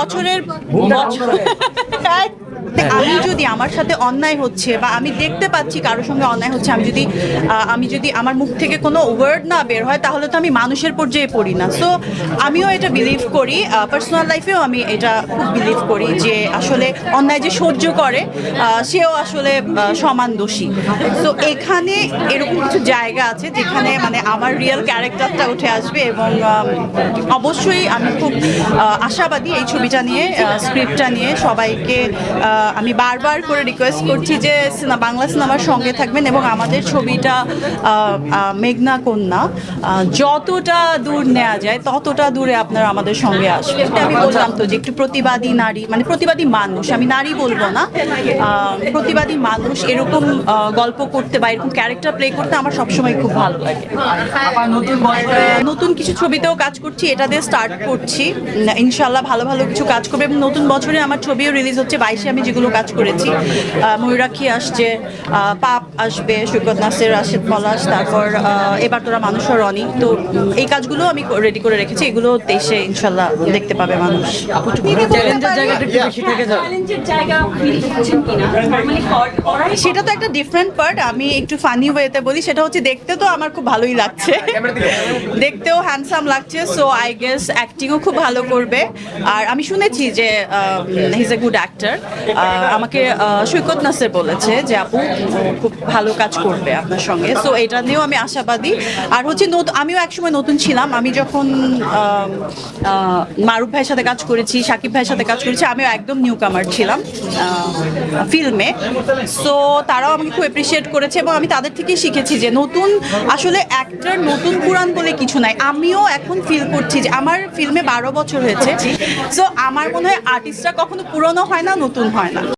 বছরের আমি যদি আমার সাথে অন্যায় হচ্ছে বা আমি দেখতে পাচ্ছি কারোর সঙ্গে অন্যায় হচ্ছে, আমি যদি আমি যদি আমার মুখ থেকে কোনো ওয়ার্ড না বের হয়, তাহলে তো আমি মানুষের পর্যায়ে পড়ি না। সো আমিও এটা বিলিভ করি পার্সোনাল লাইফেও আমি এটা খুব বিলিভ করি যে আসলে অন্যায় যে সহ্য করে সেও আসলে সমান দোষী। তো এখানে এরকম কিছু জায়গা আছে যেখানে মানে আমার রিয়েল ক্যারেক্টারটা উঠে আসবে এবং অবশ্যই আমি খুব আশাবাদী এই ছবিটা নিয়ে স্ক্রিপ্টটা নিয়ে সবাইকে আমি বারবার করে রিকোয়েস্ট করছি যে সিনেমা বাংলা সিনেমার সঙ্গে থাকবেন এবং আমাদের ছবিটা মেঘনা কন্যা যতটা দূর নেওয়া যায় ততটা দূরে আপনারা আমাদের সঙ্গে আসবেন। এটা আমি বললাম তো যে একটু প্রতিবাদী নারী মানে প্রতিবাদী মানুষ আমি নারী বলব না প্রতিবাদী মানুষ এরকম গল্প করতে বা এরকম ক্যারেক্টার প্লে করতে আমার সবসময় খুব ভালো লাগে। নতুন কিছু ছবিতেও কাজ করছি এটা দিয়ে স্টার্ট করছি। ইনশাল্লাহ ভালো ভালো কিছু কাজ করবে এবং নতুন বছরে আমার ছবিও রিলিজ হচ্ছে বাইশে আমি যেগুলো কাজ করেছি ময়ূরাক্ষী আসছে আহ, পাপ আসবে সৈকত নাসের রাশেদ পলাশ তারপর আহ, এবার তোরা মানুষ রনি। তো এই কাজগুলো আমি রেডি করে রেখেছি এগুলো তেইশে ইনশাল্লাহ দেখতে পাবে মানুষ। মানে সেটা তো একটা ডিফারেন্ট পার্ট আমি একটু ফানি ওয়েতে বলি সেটা হচ্ছে দেখতে তো আমার খুব ভালোই লাগছে। দেখতেও হ্যান্ডসাম লাগছে সো আই গেস অ্যাক্টিংও খুব ভালো করবে। আর আমি শুনেছি যে হিজ এ গুড অ্যাক্টর আমাকে সৈকত নাসের বলেছে যে আপু, খুব ভালো কাজ করবে আপনার সঙ্গে। সো এটা নিয়েও আমি আশাবাদী। আর হচ্ছে আমিও একসময় নতুন ছিলাম। আমি যখন মারুফ ভাইয়ের সাথে কাজ করেছি, সাকিব ভাইয়ের সাথে কাজ করেছি, আমিও একদম নিউ কামার ছিলাম ফিল্মে সো তারাও আমাকে খুব অ্যাপ্রিসিয়েট করেছে এবং আমি তাদের থেকেই শিখেছি যে নতুন, আসলে অ্যাক্টর নতুন পুরাণ বলে কিছু নাই। আমিও এখন ফিল করছি যে আমার ফিল্মে বারো বছর হয়েছে। সো আমার মনে হয় আর্টিস্টরা কখনো পুরনো হয় না, নতুন হয় না